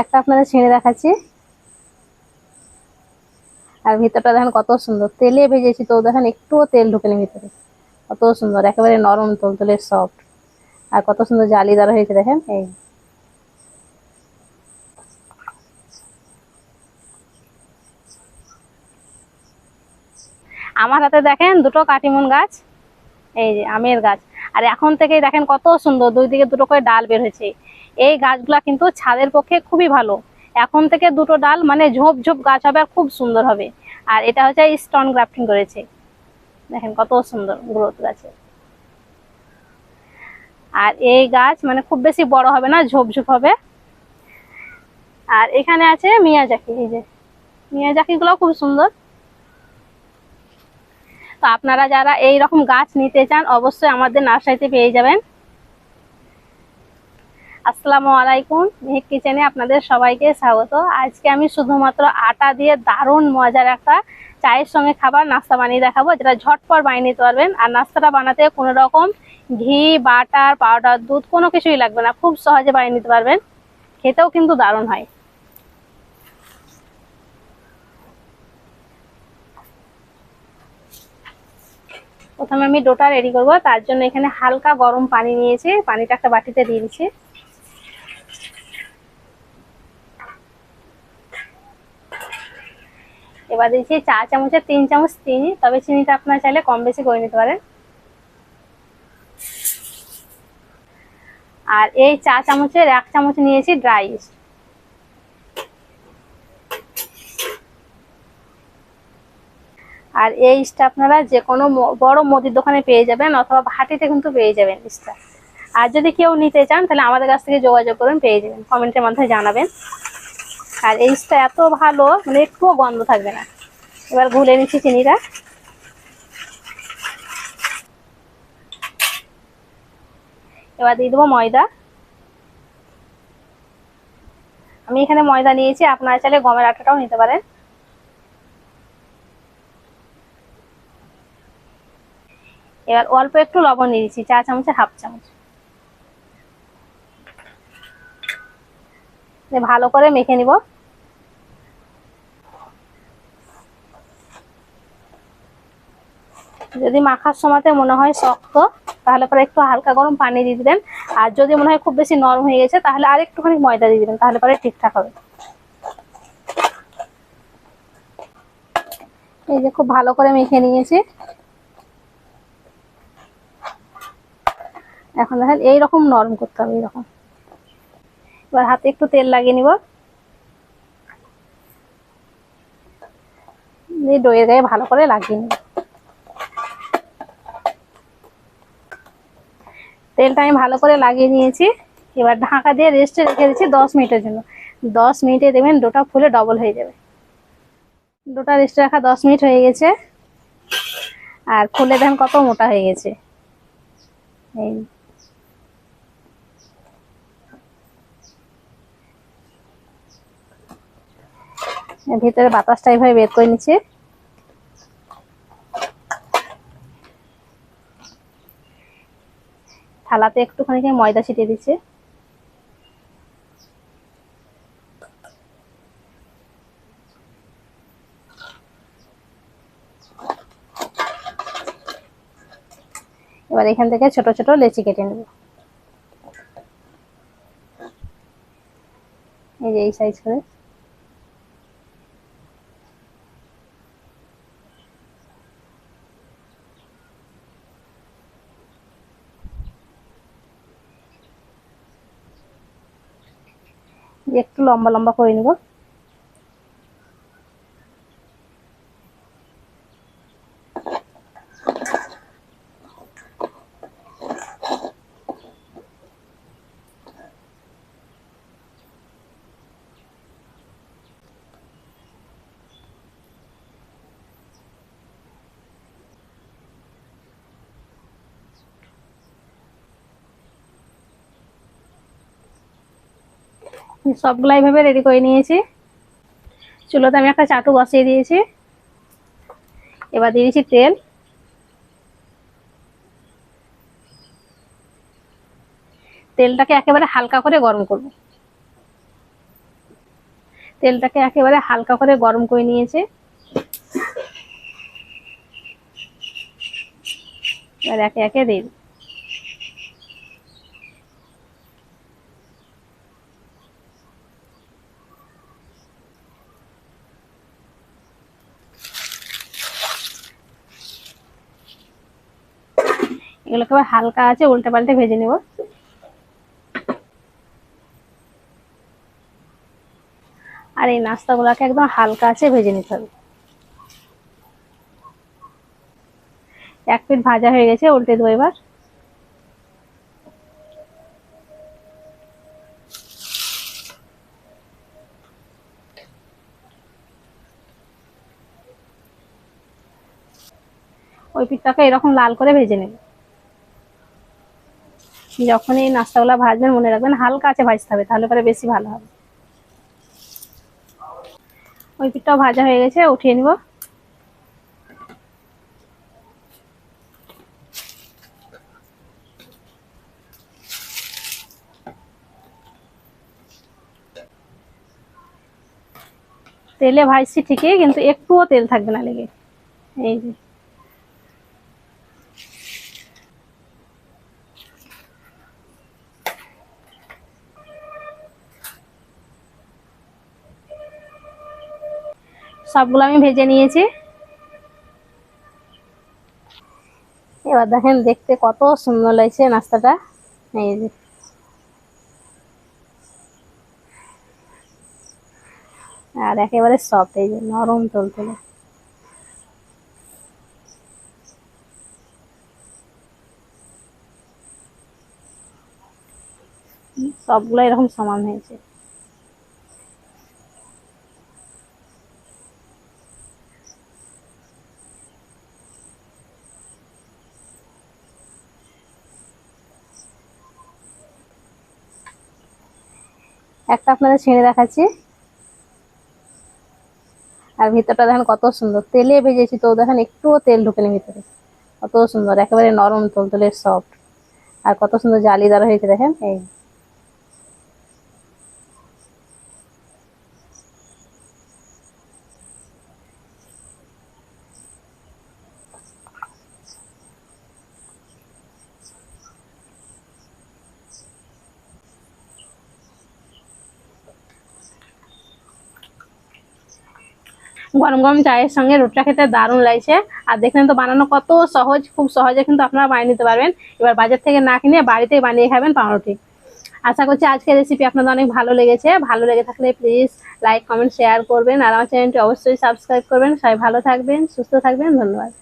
একটা আপনাদের ছিঁড়ে দেখাচ্ছি। আর ভিতরটা দেখেন কত সুন্দর। তেলে ভেজেছি তো দেখেন একটুও তেল ঢুকেনি ভিতরে। কত সুন্দর, একেবারে নরম তুলতুলে সফট আর কত সুন্দর জালিদার হয়েছে দেখেন, এই। আমার হাতে দেখেন দুটো কাটিমুন গাছ, এই যে আমের গাছ। আর এখন থেকেই দেখেন কত সুন্দর, দুই দিকে দুটো করে ডাল বের হয়েছে। এই গাছগুলা কিন্তু ছাদের পক্ষে খুবই ভালো। এখন থেকে দুটো ডাল মানে ঝোপ ঝোপ গাছ হবে আর খুব সুন্দর হবে। আর এটা হচ্ছে স্টোন গ্রাফটিং করেছে। দেখেন কত সুন্দর গ্রোথ গাছে। আর এই গাছ মানে খুব বেশি বড় হবে না, ঝোপ ঝোপ হবে। আর এখানে আছে মিয়াজাকি, এই যে। মিয়াজাকি গুলো খুব সুন্দর। তো আপনারা যারা এই রকম গাছ নিতে চান, অবশ্যই আমাদের নার্সারিতে পেয়ে যাবেন। আসসালামু আলাইকুম। মেহেক কিচেনে আপনাদের সবাইকে স্বাগত। আজকে আমি শুধুমাত্র আটা দিয়ে দারুণ মজার একটা চায়ের সঙ্গে খাবার নাস্তা বানিয়ে দেখাবো, যেটা ঝটপট বানিয়ে নিতে পারবেন। আর নাস্তাটা বানাতে কোনো রকম ঘি, বাটার, পাউডার, দুধ কোনো কিছুই লাগবে না, খুব সহজে বানিয়ে নিতে পারবেন। খেতেও কিন্তু দারুণ হয়। প্রথমে আমি ডোটা রেডি করব, তার জন্য এখানে হালকা গরম পানি নিয়েছি, পানিটা একটা বাটিতে দিয়ে দিচ্ছি। এবার দিচ্ছি চা চামচের তিন চামচ চিনি, তবে চিনিটা আপনার চাইলে কম বেশি করে নিতে পারেন। আর এই চা চামচের এক চামচ নিয়েছি ড্রাই ইস্ট। আর এই ইস্টটা আপনারা যে কোনো বড় মুদির দোকানে পেয়ে যাবেন, অথবা ভাটিতে কিন্তু পেয়ে যাবেন ইস্টটা। আর যদি কেউ নিতে চান, তাহলে আমাদের কাছ থেকে যোগাযোগ করুন, পেয়ে যাবেন। কমেন্টের মাধ্যমে জানাবেন। আর এই ইস্টটা এত ভালো মানে একটুও গন্ধ থাকবে না। এবার গুলে নিচ্ছি চিনিটা। এবার দিয়ে দেবো ময়দা। আমি এখানে ময়দা নিয়েছি, আপনারা চাইলে গমের আটাটাও নিতে পারেন। এবার অল্প একটু লবণ দিয়ে দিচ্ছি, চা চামচে, হাফ চামচ। ভালো করে মেখে নিব। যদি মাখার সময়তে মনে হয় শক্ত, তাহলে পরে একটু হালকা গরম পানি দিয়ে দিবেন। আর যদি মনে হয় খুব বেশি নরম হয়ে গেছে, তাহলে আর একটুখানি ময়দা দিয়ে দিবেন, তাহলে পরে ঠিকঠাক হবে। এই যে খুব ভালো করে মেখে নিয়েছি। এখন দেখেন, এইরকম নরম করতে হবে, এইরকম। এবার হাতে একটু তেল লাগিয়ে নিব। দইয়ের গায়ে ভালো করে লাগিয়ে নিব। তেলটা আমি ভালো করে লাগিয়ে নিয়েছি। এবার ঢাকা দিয়ে রেস্টে রেখে দিচ্ছি দশ মিনিটের জন্য। দশ মিনিটে দেখবেন ডোটা ফুলে ডবল হয়ে যাবে। ডোটা রেস্টে রাখা দশ মিনিট হয়ে গেছে। আর ফুলে দেখেন কত মোটা হয়ে গেছে। এই। ভিতরে বাতাসটা এইভাবে বের করে নিচ্ছি। থালাতে একটুখানি ময়দা ছিটিয়ে দিচ্ছি। এবার এখান থেকে ছোট ছোট লেচি কেটে নেব। এই যে এই সাইজ করে একটু লম্বা লম্বা করে নিব। সবগুলো এইভাবে রেডি করে নিয়েছি। চুলোতে আমি একটা চাটু বসিয়ে দিয়েছি। এবার দিয়ে দিয়েছি তেল। তেলটাকে একেবারে হালকা করে গরম করব। তেলটাকে একেবারে হালকা করে গরম করে নিয়েছে। এবার একে একে দিই এগুলোকে আবার হালকা আছে, উল্টে পাল্টে ভেজে নেব। আর এই নাস্তাগুলোকে একদম হালকা আছে, ভেজে নিতে হবে। এক পিঠ ভাজা হয়ে গেছে, উল্টে দেবো এবার। ওই পিঠটাকে এরকম লাল করে ভেজে নেবে। যখন এই নাস্তাগুলো ভাজবেন, মনে রাখবেন হালকা আছে ভাজতে হবে, তাহলে পরে বেশি ভালো হবে। ওই পিঠটাও ভাজা হয়ে গেছে, উঠিয়ে নিব। তেলে ভাজছি ঠিকই, কিন্তু একটুও তেল থাকবে না লেগে। এই যে। সবগুলো আমি ভেজে নিয়েছি। এবার দেখেন দেখতে কত সুন্দর লাগছে নাস্তাটা। এই যে। আর একেবারে সফট এই যে নরম তুলতুলে। সবগুলো এরকম সমান হয়েছে। একটা আপনাদের ছেড়ে দেখাচ্ছি। আর ভিতরটা দেখেন কত সুন্দর। তেলে ভেজেছি তো দেখেন একটুও তেল ঢুকেনি ভিতরে। কত সুন্দর, একেবারে নরম, তুলতুলে সফট আর কত সুন্দর জালিদার হয়েছে দেখেন, এই। গরম গরম চায়ের সঙ্গে রুটিটা খেতে দারুণ লাগছে। আর দেখলেন তো বানানো কত সহজ, খুব সহজে কিন্তু আপনারা বানিয়ে নিতে পারবেন। এবার বাজার থেকে না কিনে বাড়িতেই বানিয়ে খাবেন পাউরুটি। আশা করছি আজকের রেসিপি আপনাদের অনেক ভালো লেগেছে। ভালো লেগে থাকলে প্লিজ লাইক কমেন্ট শেয়ার করবেন। আর আমার চ্যানেলটি অবশ্যই সাবস্ক্রাইব করবেন। সবাই ভালো থাকবেন, সুস্থ থাকবেন। ধন্যবাদ।